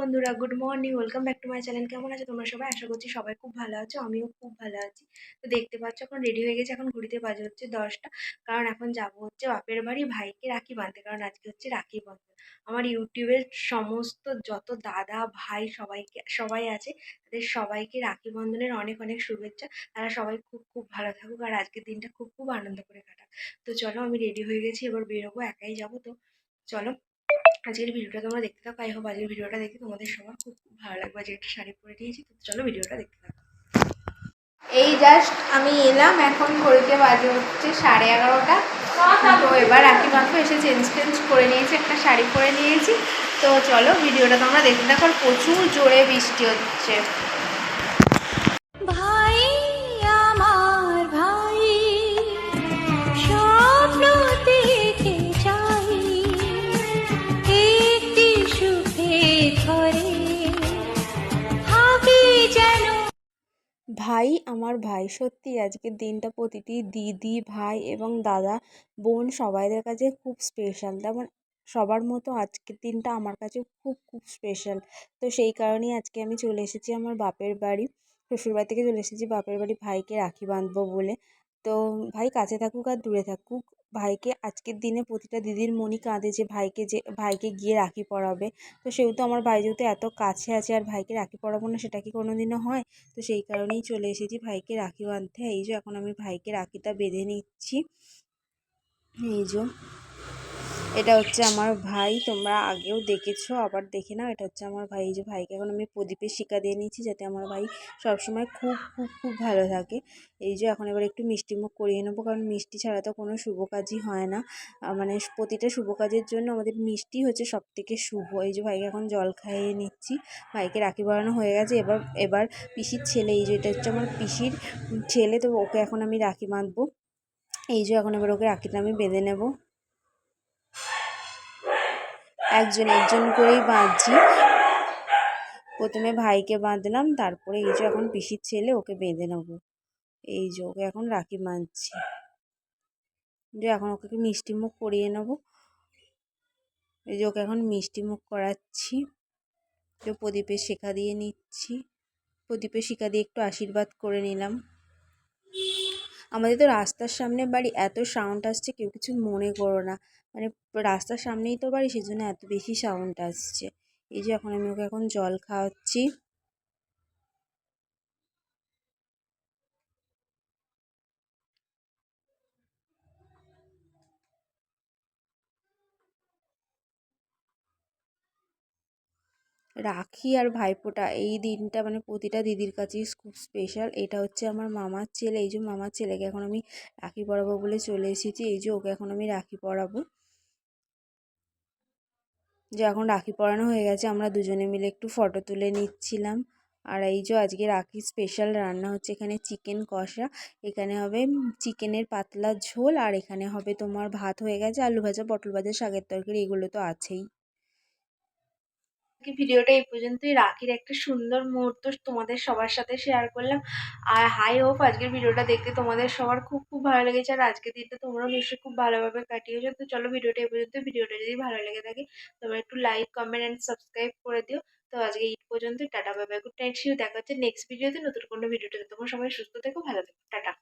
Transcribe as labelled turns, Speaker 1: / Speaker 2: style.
Speaker 1: বন্ধুরা good morning welcome back to my channel কেমন আছো তোমরা সবাই? আশা করছি সবাই খুব ভালো আছো, আমিও খুব ভালো আছি। তো দেখতে পাচ্ছ, এখন রেডি হয়ে গেছে, এখন ঘুরিতে বাজে হচ্ছে দশটা। কারণ এখন যাব হচ্ছে বাপের বাড়ি, ভাইকে রাখি বাঁধতে, কারণ আজকে হচ্ছে রাখি বন্ধন আমার ইউটিউবের সমস্ত যত দাদা, ভাই সবাইকে, সবাই আছে, তাদের সবাইকে রাখি বন্ধনের অনেক অনেক শুভেচ্ছা। তারা সবাই খুব খুব ভালো থাকুক, আর আজকের দিনটা খুব খুব আনন্দ করে কাটাক। তো চলো, আমি রেডি হয়ে গেছি, এবার বেরোবো, একাই যাব। তো চলো আজকের ভিডিওটা তোমরা দেখতে থাকো আই হোপ আজকের ভিডিওটা দেখে তোমাদের সবার খুব ভালো লাগবে। আজকে একটা শাড়ি পরে নিয়েছি, তো চলো ভিডিওটা দেখতে থাকো।
Speaker 2: এই জাস্ট আমি এলাম, এখন ঘড়িতে বাজে হচ্ছে সাড়ে এগারোটা। তো এবার রাখি মাত্র এসে চেঞ্জ টেঞ্জ করে নিয়েছি, একটা শাড়ি পরে নিয়েছি। তো চলো ভিডিওটা তোমরা দেখতে থাকো প্রচুর জোরে বৃষ্টি হচ্ছে।
Speaker 3: ভাই, আমার ভাই,
Speaker 4: সত্যি আজকের দিনটা প্রতিটি দিদি, ভাই এবং দাদা, বোন সবাইদের কাছে খুব স্পেশাল তেমন সবার মতো আজকের দিনটা আমার কাছে খুব খুব স্পেশাল তো সেই কারণেই আজকে আমি চলে এসেছি আমার বাপের বাড়ি। শ্বশুরবাড়ি থেকে চলে এসেছি বাপের বাড়ি ভাইকে রাখি বাঁধবো বলে। তো ভাই কাছে থাকুক আর দূরে থাকুক। ভাইকে, আজকের দিনে প্রতিটা দিদির মনই কাঁদে যে ভাইকে যে, ভাইকে গিয়ে রাখি পরাবে। তো সেহেতু আমার ভাই যেহেতু এত কাছে আছে আর ভাইকে রাখি পরাবো না, সেটা কি কোনো দিনও হয়? তো সেই কারণেই চলে এসেছি ভাইকে রাখি বাঁধতে। এই যে, এখন আমি ভাইকে রাখিটা বেঁধে নিচ্ছি। এই যে এটা হচ্ছে আমার ভাই, তোমরা আগেও দেখেছ, আবার দেখে নাও। এটা হচ্ছে আমার ভাই যে ভাইকে এখন আমি প্রদীপের শিকা দিয়ে নিয়েছি যাতে আমার ভাই সবসময় খুব খুব খুব ভালো থাকে। এই যে এখন এবার একটু মিষ্টিমুখ করিয়ে নেব, কারণ মিষ্টি ছাড়া তো কোনো শুভ কাজই হয় না। মানে প্রতিটা শুভ কাজের জন্য আমাদের মিষ্টি হচ্ছে সব থেকে শুভ। এই যে ভাইকে এখন জল খাইয়ে নিচ্ছি, ভাইকে রাখি পরানো হয়ে গেছে। এবার এবার পিসির ছেলে, এই যে এটা হচ্ছে আমার পিসির ছেলে, তো ওকে এখন আমি রাখি বাঁধবো। এই যে এখন এবার ওকে রাখিটা আমি বেঁধে নেব। একজন একজন করেই বাঁধছি। প্রথমে ভাইকে বাঁধলাম, তারপরে এই যে এখন পিসির ছেলে, ওকে বেঁধে নেব। এই যে ওকে এখন রাখি বাঁধছি। যে এখন ওকে মিষ্টি মুখ করিয়ে নেব। এই যে ওকে এখন মিষ্টি মুখ করাচ্ছি। যে প্রদীপের শেখা দিয়ে নিচ্ছি। প্রদীপের শিখা দিয়ে একটু আশীর্বাদ করে নিলাম। আমাদের তো রাস্তার সামনে বাড়ি, এত সাউন্ড আসছে, কেউ কিছু মনে করো না। মানে রাস্তার সামনেই তো বাড়ি সেই জন্য এত বেশি সাউন্ড আসছে। এই যে এখন আমি ওকে এখন জল খাওয়াচ্ছি। রাখি আর ভাইফোঁটা এই দিনটা মানে প্রতিটা দিদির কাছেই খুব স্পেশাল এটা হচ্ছে আমার মামার ছেলে, এই যে মামার ছেলেকে এখন আমি রাখি পরাবো বলে চলে এসেছি। এই যে ওকে এখন আমি রাখি পরাবো। যে এখন রাখি পরানো হয়ে গেছে, আমরা দুজনে মিলে একটু ফটো তুলে নিচ্ছিলাম। আর এই যে আজকে রাখি স্পেশাল রান্না হচ্ছে এখানে চিকেন কষা। এখানে হবে চিকেনের পাতলা ঝোল আর এখানে হবে তোমার ভাত হয়ে গেছে, আলু ভাজা, পটল ভাজা, শাকের তরকারি, এগুলো তো আছেই।
Speaker 1: আজকে ভিডিওটা এই পর্যন্তই। রাখির একটা সুন্দর মুহূর্ত তোমাদের সবার সাথে শেয়ার করলাম। আর হাই হোপ আজকের ভিডিওটা দেখতে তোমাদের সবার খুব খুব ভালো লেগেছে। আর আজকের দিনটা তোমরাও নিশ্চয়ই খুব ভালোভাবে কাটিয়েছো। তো চলো ভিডিওটা এই পর্যন্ত। ভিডিওটা যদি ভালো লেগে থাকে, তোমরা একটু লাইক কমেন্ট অ্যান্ড সাবস্ক্রাইব করে দিও। তো আজকে এই পর্যন্তই। Tata bye good night see you দেখা হচ্ছে নেক্সট ভিডিওতে নতুন কোনো ভিডিওতে। তোমার সবাই সুস্থ থেকো, ভালো থেকো। টাটা।